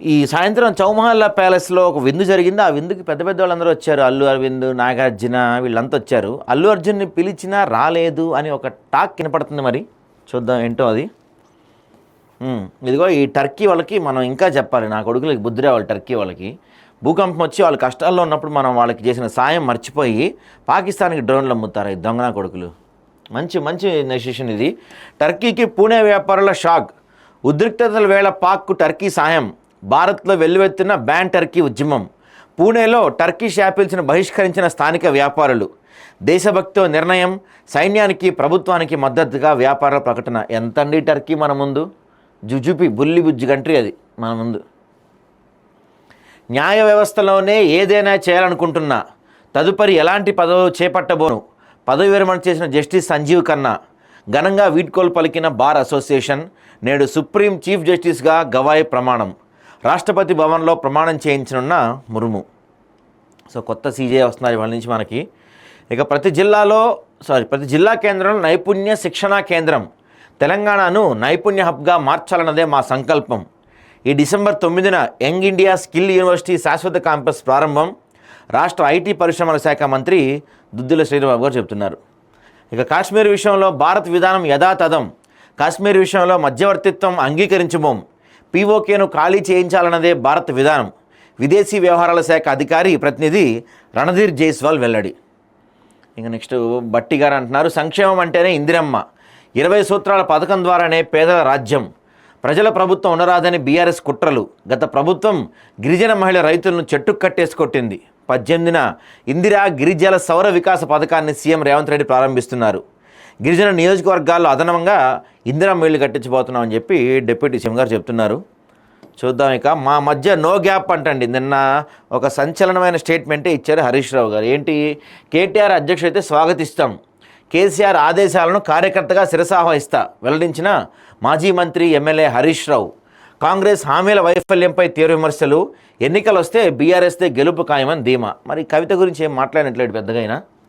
ఈ సాయంత్రం చౌమహల్లా ప్యాలెస్లో ఒక విందు జరిగింది. ఆ విందుకి పెద్ద పెద్ద వాళ్ళందరూ వచ్చారు. అల్లు అరవింద్ నాగార్జున వీళ్ళంతా వచ్చారు. అల్లు అర్జున్ని పిలిచినా రాలేదు అని ఒక టాక్ వినపడుతుంది మరి. చూద్దాం ఏంటో అది. ఇదిగో ఈ టర్కీ వాళ్ళకి మనం ఇంకా చెప్పాలి. నా కొడుకులకి బుద్ధి రావాలి టర్కీ వాళ్ళకి. భూకంపం వచ్చి వాళ్ళు కష్టాల్లో ఉన్నప్పుడు మనం వాళ్ళకి చేసిన సాయం మర్చిపోయి పాకిస్తాన్కి డ్రోన్లు అమ్ముతారు. ఈ దొంగన కొడుకులు. మంచి మంచి డెసిషన్ ఇది. టర్కీకి పూణే వ్యాపారుల షాక్. ఉద్రిక్తతల వేళ పాక్కు టర్కీ సాయం. భారత్లో వెల్లువెత్తిన బ్యాన్ టర్కీ ఉద్యమం. పూణేలో టర్కీ యాపిల్స్ను బహిష్కరించిన స్థానిక వ్యాపారులు. దేశభక్తితో నిర్ణయం సైన్యానికి ప్రభుత్వానికి మద్దతుగా వ్యాపార ప్రకటన. ఎంతండి టర్కీ మన ముందు? జుజుపి బుల్లి బుజ్జి కంట్రీ అది మన ముందు. న్యాయ వ్యవస్థలోనే ఏదైనా చేయాలనుకుంటున్నా. తదుపరి ఎలాంటి పదవి చేపట్టబోను? పదవి విరమణ చేసిన జస్టిస్ సంజీవ్ ఖన్నా ఘనంగా వీడ్కోలు పలికిన బార్ అసోసియేషన్ నేడు సుప్రీం చీఫ్ జస్టిస్గా గవాయ్ ప్రమాణం. రాష్ట్రపతి భవన్లో ప్రమాణం చేయించనున్న మురుము. సో కొత్త సీజే వస్తున్నారు వాళ్ళ నుంచి మనకి. ఇక ప్రతి జిల్లాలో సారీ ప్రతి జిల్లా కేంద్రంలో నైపుణ్య శిక్షణా కేంద్రం తెలంగాణను నైపుణ్య హబ్గా మార్చాలన్నదే మా సంకల్పం. ఈ డిసెంబర్ తొమ్మిదిన యంగ్ ఇండియా స్కిల్ యూనివర్సిటీ శాశ్వత క్యాంపస్ ప్రారంభం. రాష్ట్ర ఐటీ పరిశ్రమల శాఖ మంత్రి దుద్దుల శ్రీనివాబు గారు చెబుతున్నారు ఇక కాశ్మీర్ విషయంలో భారత్ విధానం యథాతథం. కాశ్మీర్ విషయంలో మధ్యవర్తిత్వం అంగీకరించబోం. పీఓకేను ఖాళీ చేయించాలన్నదే భారత్ విధానం. విదేశీ వ్యవహారాల శాఖ అధికారి ప్రతినిధి రణధీర్ జైస్వాల్ వెల్లడి. ఇంకా నెక్స్ట్ బట్టి గారు అంటున్నారు సంక్షేమం అంటేనే ఇందిరమ్మ. ఇరవై సూత్రాల పథకం ద్వారానే పేదల రాజ్యం. ప్రజల ప్రభుత్వం ఉండరాదని బీఆర్ఎస్ కుట్రలు. గత ప్రభుత్వం గిరిజన మహిళ రైతులను చెట్టు కట్టేసుకొట్టింది. పద్దెనిమిదిన ఇందిరా గిరిజల సౌర వికాస పథకాన్ని సీఎం రేవంత్ రెడ్డి ప్రారంభిస్తున్నారు. గిరిజన నియోజకవర్గాల్లో అదనంగా ఇందిరా మిల్లు కట్టించబోతున్నామని చెప్పి డిప్యూటీ సీఎం గారు చెప్తున్నారు. చూద్దాం ఇక. మా మధ్య నో గ్యాప్ అంటండి. నిన్న ఒక సంచలనమైన స్టేట్మెంటే ఇచ్చారు హరీష్ రావు గారు. ఏంటి? కేటీఆర్ అధ్యక్షుడు అయితే స్వాగతిస్తాం. కేసీఆర్ ఆదేశాలను కార్యకర్తగా శిరసావహిస్తా వెల్లడించిన మాజీ మంత్రి ఎమ్మెల్యే హరీష్ రావు. కాంగ్రెస్ హామీల వైఫల్యంపై తీవ్ర విమర్శలు. ఎన్నికలు వస్తే బీఆర్ఎస్దే గెలుపు ఖాయమని ధీమా. మరి కవిత గురించి ఏం మాట్లాడినట్లేదు పెద్దగైనా?